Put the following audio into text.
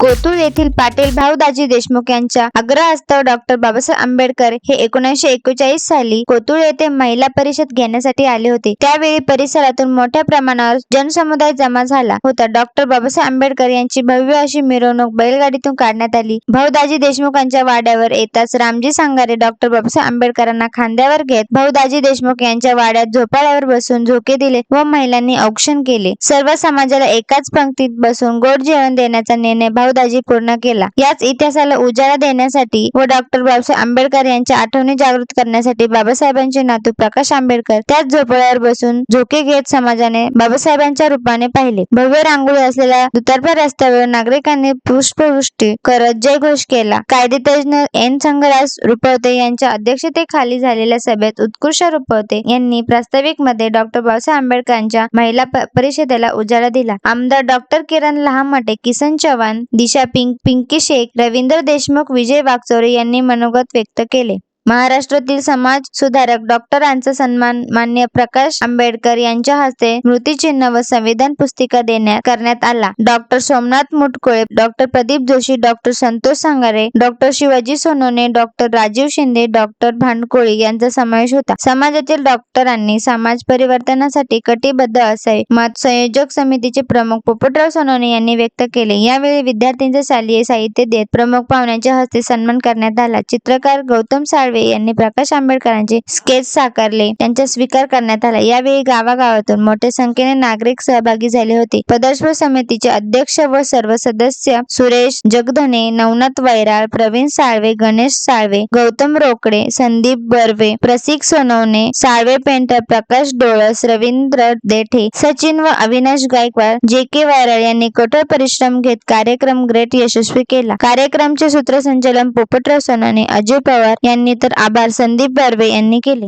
कोतुळ येथील पाटील भाऊदाजी देशमुख यांच्या आग्रहास्तव डॉक्टर बाबासाहेब आंबेडकर हे एकोणीसशे एकोणचाळीस साली कोतुळ येथे महिला परिषद घेण्यासाठी आले होते. त्यावेळी परिसरातून मोठ्या प्रमाणावर जनसमुदाय जमा झाला होता. डॉक्टर बाबासाहेब आंबेडकर यांची भव्य अशी मिरवणूक बैलगाडीतून काढण्यात आली. भाऊदाजी देशमुखांच्या वाड्यावर येताच रामजी सांगारे डॉक्टर बाबासाहेब आंबेडकरांना खांद्यावर घेत भाऊदाजी देशमुख यांच्या वाड्यात झोपाळ्यावर बसून झोके दिले व महिलांनी औक्षण केले. सर्व समाजाला एकाच पंक्तीत बसून गोड जेवण देण्याचा निर्णय भाऊदाजी पूर्ण केला. याच इतिहासाला उजाळा देण्यासाठी व डॉक्टर बाबासाहेब आंबेडकर यांच्या आठवणी जागृत करण्यासाठी बाबासाहेबांचे नातू प्रकाश आंबेडकर त्याच झोपाळ्यावर बसून झोके घेत समाजाने बाबासाहेबांच्या रूपाने पाहिले. भव्य रांगोळी असलेल्या दुतर्फा रस्त्यावर नागरिकांनी पुष्पवृष्टी करत जयघोष केला. कायदेतज्ञ एन संघराज रुपवते यांच्या अध्यक्षतेखाली झालेल्या सभेत उत्कृष्ट रुपवते यांनी प्रास्ताविकमध्ये डॉक्टर बाबासाहेब आंबेडकरांच्या महिला परिषदेला उजाळा दिला. आमदार डॉक्टर किरण लहामटे किसन चव्हाण दिशा पिंक पिंकी शेख रवींद्र देशमुख विजय वागचौरे यांनी मनोगत व्यक्त केले. महाराष्ट्रातील समाज सुधारक डॉक्टरांचा सन्मान मान्य प्रकाश आंबेडकर यांच्या हस्ते स्मृतिचिन्ह व संविधान पुस्तिका देण्यात करण्यात आला. Doctor Somnath Mutkule doctor Pradeep Joshi doctor Santosh Sangare doctor Shivaji Sonone doctor Rajiv Shinde doctor Bhandkoli यांचा समावेश होता. समाजातील डॉक्टरांनी समाज परिवर्तनासाठी कटिबद्ध असावे मत संयोजक समितीचे प्रमुख पोपटराव सोनोने यांनी व्यक्त केले. यावेळी विद्यार्थ्यांचे शालेय साहित्य देत प्रमुख पाहुण्यांच्या हस्ते सन्मान करण्यात आला. चित्रकार गौतम साळवे यांनी प्रकाश आंबेडकरांचे स्केच साकारले. त्यांचा स्वीकार करण्यात आला. यावेळी गावागावातून मोठ्या संख्येने नागरिक सहभागी झाले होते. प्रदर्शन समितीचे अध्यक्ष व सर्व सदस्य सुरेश जगधने नवनाथ वैराळ प्रवीण साळवे गणेश साळवे गौतम रोकडे संदीप बर्वे प्रसिक सोनवणे साळवे पेंटर प्रकाश डोळस रवींद्र देठे सचिन व अविनाश गायकवाड जे के वैराळ यांनी कठोर परिश्रम घेत कार्यक्रम ग्रेट यशस्वी केला. कार्यक्रमचे सूत्रसंचालन पोपटराव सोनवणे अजय पवार यांनी तर आभार. संदीप बर्वे यांनी केले.